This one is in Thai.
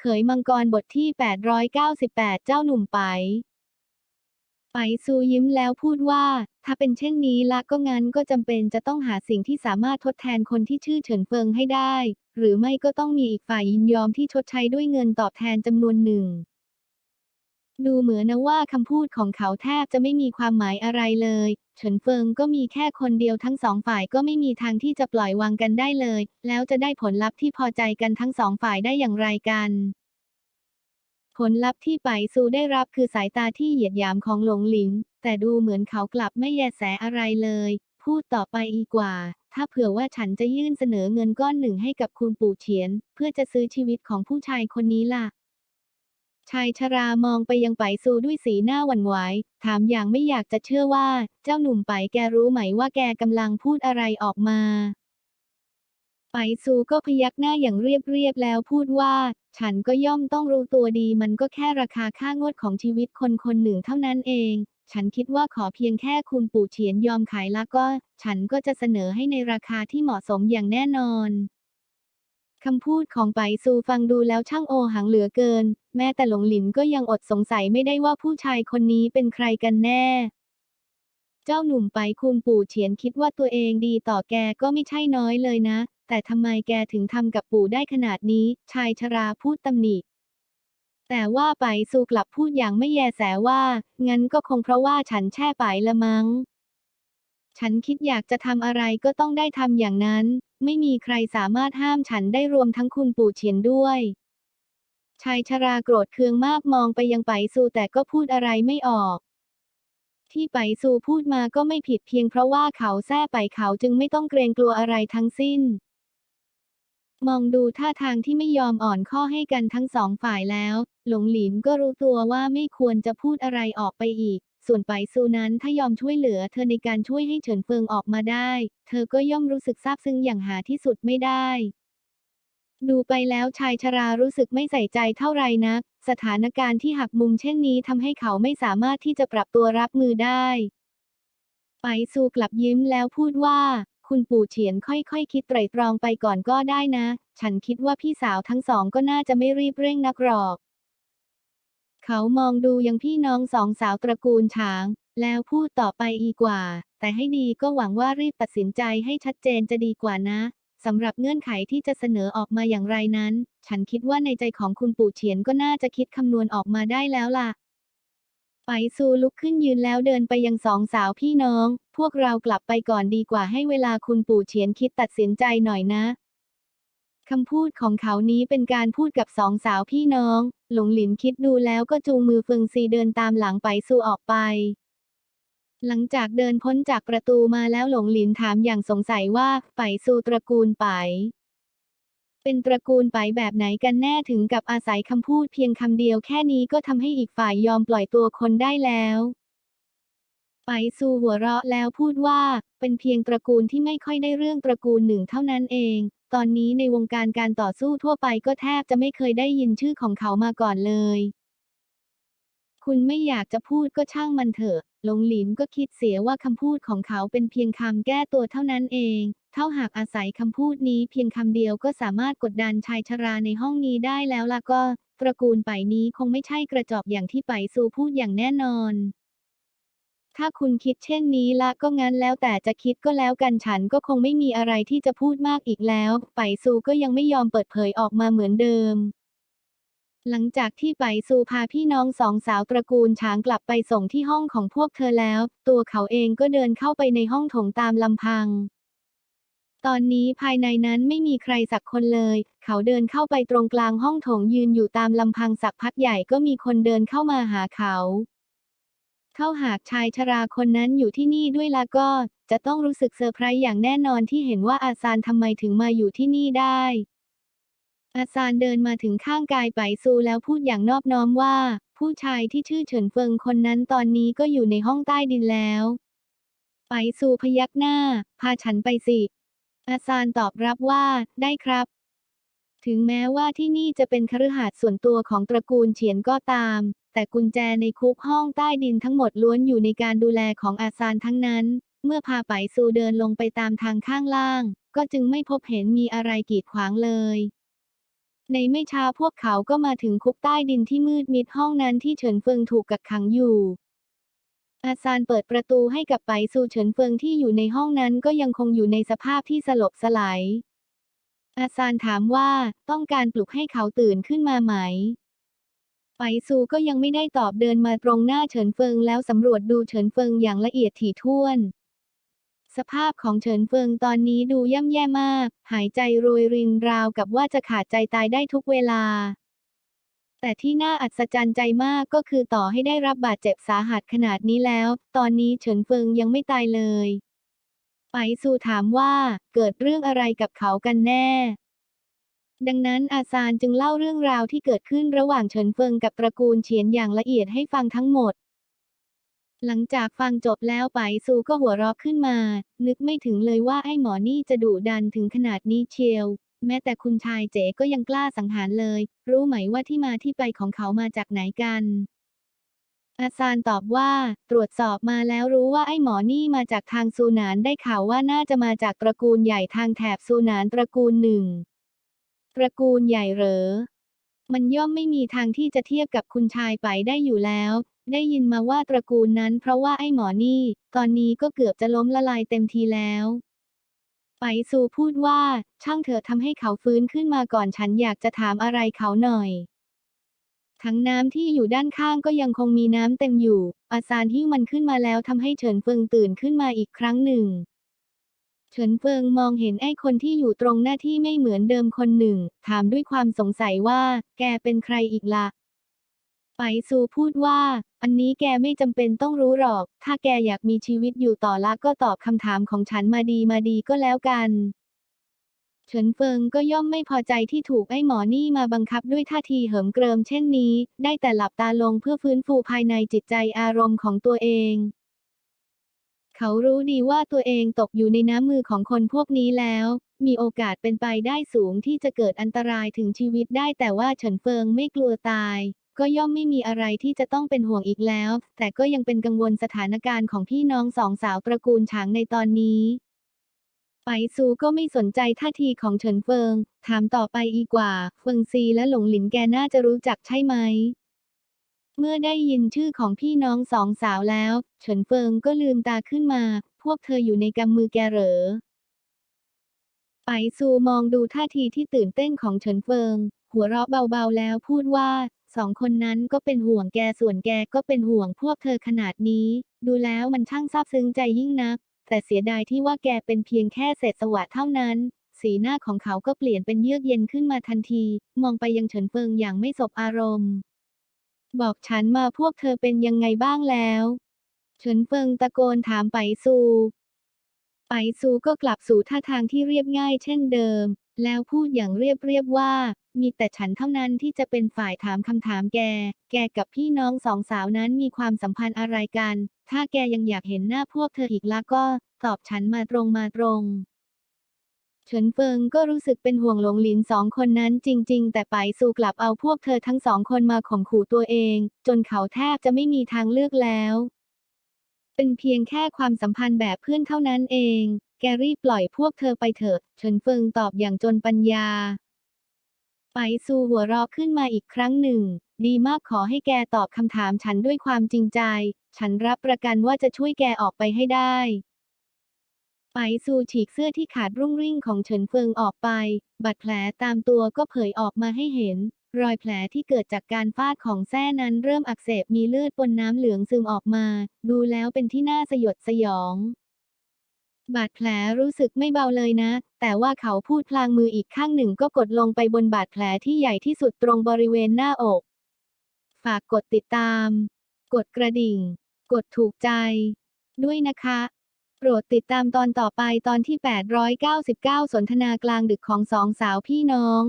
เขยมังกรบทที่ 898 เจ้าหนุ่มไป ไปซูยิ้มแล้วพูดว่า ถ้าเป็นเช่นนี้ละก็งั้นก็จำเป็นจะต้องหาสิ่งที่สามารถทดแทนคนที่ชื่อเฉินเฟิงให้ได้ หรือไม่ก็ต้องมีอีกฝ่ายยินยอมที่ชดใช้ด้วยเงินตอบแทนจำนวนหนึ่งดูเหมือนนะว่าคำพูดของเขาแทบจะไม่มีความหมายอะไรเลย เฉินเฟิงก็มีแค่คนเดียวทั้งสองฝ่ายก็ไม่มีทางที่จะปล่อยวางกันได้เลย แล้วจะได้ผลลัพธ์ที่พอใจกันทั้งสองฝ่ายได้อย่างไรกัน ผลลัพธ์ที่ไปซูได้รับคือสายตาที่เหยียดหยามของหลงหลินแต่ดูเหมือนเขากลับไม่แยแสอะไรเลย พูดต่อไปอีกกว่า ถ้าเผื่อว่าฉันจะยื่นเสนอเงินก้อนหนึ่งให้กับคุณปู่เฉียน เพื่อจะซื้อชีวิตของผู้ชายคนนี้ล่ะชายชรามองไปยังไปซูด้วยสีหน้าหวั่นไหว ถามอย่างไม่อยากจะเชื่อว่า เจ้าหนุ่มไปแกรู้ไหมว่าแกกำลังพูดอะไรออกมา ไปซูก็พยักหน้าอย่างเรียบๆแล้วพูดว่า ฉันก็ย่อมต้องรู้ตัวดี มันก็แค่ราคาค่างวดของชีวิตคนคนหนึ่งเท่านั้นเอง ฉันคิดว่าขอเพียงแค่คุณปู่เฉียนยอมขายแล้วก็ ฉันก็จะเสนอให้ในราคาที่เหมาะสมอย่างแน่นอนคำพูดของไปซูฟังดูแล้วช่างโอหังเหลือเกิน แม้แต่หลงหลินก็ยังอดสงสัยไม่ได้ว่าผู้ชายคนนี้เป็นใครกันแน่ เจ้าหนุ่มไปคุณปู่เฉียนคิดว่าตัวเองดีต่อแกก็ไม่ใช่น้อยเลยนะ แต่ทำไมแกถึงทำกับปู่ได้ขนาดนี้ ชายชราพูดตำหนิ แต่ว่าไปซูกลับพูดอย่างไม่แยแสว่า งั้นก็คงเพราะว่าฉันแช่ไปละมั้ง ฉันคิดอยากจะทำอะไรก็ต้องได้ทำอย่างนั้น ไม่มีใครสามารถห้ามฉันได้รวมทั้งคุณปู่เฉียนด้วยชายชราโกรธเคืองมากมองไปยังไปซูแต่ก็พูดอะไรไม่ออก ที่ไปซูพูดมาก็ไม่ผิดเพียงเพราะว่าเขาแท้ไปเขาจึงไม่ต้องเกรงกลัวอะไรทั้งสิ้น มองดูท่าทางที่ไม่ยอมอ่อนข้อให้กันทั้งสองฝ่ายแล้ว หลงหลินก็รู้ตัวว่าไม่ควรจะพูดอะไรออกไปอีก ส่วนไปซูนั้นถ้ายอมช่วยเหลือเธอในการช่วยให้เฉินเฟิงออกมาได้ เธอก็ย่อมรู้สึกซาบซึ้งอย่างหาที่สุดไม่ได้ ดูไปแล้วชายชรารู้สึกไม่ใส่ใจเท่าไรนัก สถานการณ์ที่หักมุมเช่นนี้ทำให้เขาไม่สามารถที่จะปรับตัวรับมือได้ ไปซูกลับยิ้มแล้วพูดว่า คุณปู่เฉียนค่อยๆ คิดไตร่ตรองไปก่อนก็ได้นะ ฉันคิดว่าพี่สาวทั้งสองก็น่าจะไม่รีบเร่งนักหรอก เขามองดูยังพี่น้องสองสาวตระกูลช้าง แล้วพูดต่อไปอีกว่า แต่ให้ดีก็หวังว่ารีบตัดสินใจให้ชัดเจนจะดีกว่านะสำหรับเงื่อนไขที่จะเสนอออกมาอย่างไรนั้น ฉันคิดว่าในใจของคุณปู่เฉียนก็น่าจะคิดคำนวณออกมาได้แล้วล่ะ ไปซูลุกขึ้นยืนแล้วเดินไปยังสองสาวพี่น้อง พวกเรากลับไปก่อนดีกว่าให้เวลาคุณปู่เฉียนคิดตัดสินใจหน่อยนะคำพูดของเขานี้เป็นการพูดกับสองสาวพี่น้อง หลงหลินคิดดูแล้วก็จูงมือเฟิงซีเดินตามหลังไปซูออกไป หลังจากเดินพ้นจากประตูมาแล้วหลงหลินถามอย่างสงสัยว่าไปซูตระกูลไป เป็นตระกูลไปแบบไหนกันแน่ถึงกับอาศัยคำพูดเพียงคำเดียวแค่นี้ก็ทำให้อีกฝ่ายยอมปล่อยตัวคนได้แล้วไปซูหัวเราะแล้วพูดว่า เป็นเพียงตระกูลที่ไม่ค่อยได้เรื่องตระกูลหนึ่งเท่านั้นเอง ตอนนี้ในวงการการต่อสู้ทั่วไปก็แทบจะไม่เคยได้ยินชื่อของเขามาก่อนเลย คุณไม่อยากจะพูดก็ช่างมันเถอะ หลงหลินก็คิดเสียว่าคำพูดของเขาเป็นเพียงคำแก้ตัวเท่านั้นเอง เท่าหากอาศัยคำพูดนี้เพียงคำเดียวก็สามารถกดดันชายชราในห้องนี้ได้แล้วล่ะก็ ตระกูลไปนี้คงไม่ใช่กระจอกอย่างที่ไปซูพูดอย่างแน่นอน ถ้าคุณคิดเช่นนี้ละก็งั้นแล้วแต่จะคิดก็แล้วกันฉันก็คงไม่มีอะไรที่จะพูดมากอีกแล้ว ไปซูก็ยังไม่ยอมเปิดเผยออกมาเหมือนเดิม หลังจากที่ไปซูพาพี่น้องสองสาวตระกูลช้างกลับไปส่งที่ห้องของพวกเธอแล้ว ตัวเขาเองก็เดินเข้าไปในห้องโถงตามลำพัง ตอนนี้ภายในนั้นไม่มีใครสักคนเลย เขาเดินเข้าไปตรงกลางห้องโถงยืนอยู่ตามลำพังสักพักใหญ่ก็มีคนเดินเข้ามาหาเขาเท่าหากชายชราคนนั้นอยู่ที่นี่ด้วยละก็ จะต้องรู้สึกเซอร์ไพรส์อย่างแน่นอนที่เห็นว่าอาซานทำไมถึงมาอยู่ที่นี่ได้ อาซานเดินมาถึงข้างกายไปซูแล้วพูดอย่างนอบน้อมว่า ผู้ชายที่ชื่อเฉินเฟิงคนนั้นตอนนี้ก็อยู่ในห้องใต้ดินแล้วไปซูพยักหน้า พาฉันไปสิ อาซานตอบรับว่าได้ครับ ถึงแม้ว่าที่นี่จะเป็นคฤหาสน์ส่วนตัวของตระกูลเฉียนก็ตาม แต่กุญแจในคุกห้องใต้ดินทั้งหมดล้วนอยู่ในการดูแลของอาซานทั้งนั้น เมื่อพาไปซูเดินลงไปตามทางข้างล่าง ก็จึงไม่พบเห็นมีอะไรกีดขวางเลย ในไม่ช้าพวกเขาก็มาถึงคุกใต้ดินที่มืดมิดห้องนั้นที่เฉินเฟิงถูกกักขังอยู่ อาซานเปิดประตูให้กับไปซูเฉินเฟิงที่อยู่ในห้องนั้นก็ยังคงอยู่ในสภาพที่สลบสลาย อาซานถามว่าต้องการปลุกให้เขาตื่นขึ้นมาไหม ไปซูก็ยังไม่ได้ตอบเดินมาตรงหน้าเฉินเฟิงแล้วสำรวจดูเฉินเฟิงอย่างละเอียดถี่ถ้วน สภาพของเฉินเฟิงตอนนี้ดูย่ำแย่มาก หายใจโรยรินราวกับว่าจะขาดใจตายได้ทุกเวลา แต่ที่น่าอัศจรรย์ใจมากก็คือต่อให้ได้รับบาดเจ็บสาหัสขนาดนี้แล้ว ตอนนี้เฉินเฟิงยังไม่ตายเลยไปซูถามว่าเกิดเรื่องอะไรกับเขากันแน่ ดังนั้นอาซานจึงเล่าเรื่องราวที่เกิดขึ้นระหว่างเฉินเฟิงกับตระกูลเฉียนอย่างละเอียดให้ฟังทั้งหมด หลังจากฟังจบแล้วไปซูก็หัวเราะขึ้นมา นึกไม่ถึงเลยว่าไอ้หมอนี่จะดุดันถึงขนาดนี้เชียว แม้แต่คุณชายเจ๋ก็ยังกล้าสังหารเลย รู้ไหมว่าที่มาที่ไปของเขามาจากไหนกัน อาซานตอบว่า ตรวจสอบมาแล้วรู้ว่าไอ้หมอนี่มาจากทางซูนานได้ข่าวว่าน่าจะมาจากตระกูลใหญ่ทางแถบซูนานตระกูลหนึ่ง ตระกูลใหญ่เหรอมันย่อมไม่มีทางที่จะเทียบกับคุณชายไปได้อยู่แล้ว ได้ยินมาว่าตระกูลนั้นเพราะว่าไอ้หมอนี่ ตอนนี้ก็เกือบจะล้มละลายเต็มทีแล้วไปซูพูดว่า ช่างเถอะทำให้เขาฟื้นขึ้นมาก่อนฉันอยากจะถามอะไรเขาหน่อยทั้งน้ำที่อยู่ด้านข้างก็ยังคงมีน้ำเต็มอยู่อาซานหิ้วมันขึ้นมาแล้วทำให้เฉินเฟิงตื่นขึ้นมาอีกครั้งหนึ่ง เฉินเฟิงมองเห็นไอ้คนที่อยู่ตรงหน้าที่ไม่เหมือนเดิมคนหนึ่ง ถามด้วยความสงสัยว่า แกเป็นใครอีกละ่ะ ไปซูพูดว่า อันนี้แกไม่จำเป็นต้องรู้หรอก ถ้าแกอยากมีชีวิตอยู่ต่อละก็ตอบคำถามของฉันมาดีมาดีก็แล้วกัน เฉินเฟิงก็ย่อมไม่พอใจที่ถูกไอ้หมอนี่มาบังคับด้วยท่าทีเหิมเกริมเช่นนี้ ได้แต่หลับตาลงเพื่อฟื้นฟูภายในจิตใจอารมณ์ของตัวเองเขารู้ดีว่าตัวเองตกอยู่ในน้ำมือของคนพวกนี้แล้ว มีโอกาสเป็นไปได้สูงที่จะเกิดอันตรายถึงชีวิตได้แต่ว่าเฉินเฟิงไม่กลัวตาย ก็ย่อมไม่มีอะไรที่จะต้องเป็นห่วงอีกแล้ว แต่ก็ยังเป็นกังวลสถานการณ์ของพี่น้องสองสาวตระกูลฉางในตอนนี้ไปซูก็ไม่สนใจท่าทีของเฉินเฟิง ถามต่อไปอีกว่าเฟิงซีและหลงหลินแกน่าจะรู้จักใช่ไหม เมื่อได้ยินชื่อของพี่น้องสองสาวแล้ว เฉินเฟิงก็ลืมตาขึ้นมา พวกเธออยู่ในกำมือแกเหรอไปซูมองดูท่าทีที่ตื่นเต้นของเฉินเฟิง หัวเราะเบาๆแล้วพูดว่า สองคนนั้นก็เป็นห่วงแกส่วนแกก็เป็นห่วงพวกเธอขนาดนี้ ดูแล้วมันช่างซาบซึ้งใจยิ่งนัก แต่เสียดายที่ว่าแกเป็นเพียงแค่เศษสวะเท่านั้น สีหน้าของเขาก็เปลี่ยนเป็นเยือกเย็นขึ้นมาทันที มองไปยังเฉินเฟิงอย่างไม่สบอารมณ์ บอกฉันมาพวกเธอเป็นยังไงบ้างแล้ว เฉินเฟิงตะโกนถามไปซู ไปซูก็กลับสู่ท่าทางที่เรียบง่ายเช่นเดิม แล้วพูดอย่างเรียบเรียบว่า มีแต่ฉันเท่านั้นที่จะเป็นฝ่ายถามคำถามแก แกกับพี่น้องสองสาวนั้นมีความสัมพันธ์อะไรกัน ถ้าแกยังอยากเห็นหน้าพวกเธออีกละก็ ตอบฉันมาตรงมาตรงเฉินเฟิงก็รู้สึกเป็นห่วงหลงหลินสองคนนั้นจริง ๆ แต่ไปซูกลับเอาพวกเธอทั้งสองคนมาข่มขู่ตัวเอง จนเขาแทบจะไม่มีทางเลือกแล้ว เป็นเพียงแค่ความสัมพันธ์แบบเพื่อนเท่านั้นเอง แกรีบปล่อยพวกเธอไปเถอะเฉินเฟิงตอบอย่างจนปัญญา ไปซูหัวเราะขึ้นมาอีกครั้งหนึ่ง ดีมากขอให้แกตอบคำถามฉันด้วยความจริงใจ ฉันรับประกันว่าจะช่วยแกออกไปให้ได้ไปซูฉีกเสื้อที่ขาดรุ่งริ่งของเฉินเฟิงออกไป บาดแผลตามตัวก็เผยออกมาให้เห็น รอยแผลที่เกิดจากการฟาดของแส้นั้นเริ่มอักเสบมีเลือดปนน้ำเหลืองซึมออกมา ดูแล้วเป็นที่น่าสยดสยอง บาดแผลรู้สึกไม่เบาเลยนะ แต่ว่าเขาพูดพลางมืออีกข้างหนึ่งก็กดลงไปบนบาดแผลที่ใหญ่ที่สุดตรงบริเวณหน้าอก ฝากกดติดตาม กดกระดิ่ง กดถูกใจ ด้วยนะคะโปรดติดตามตอนต่อไปตอนที่ 899 สนทนากลางดึกของสองสาวพี่น้อง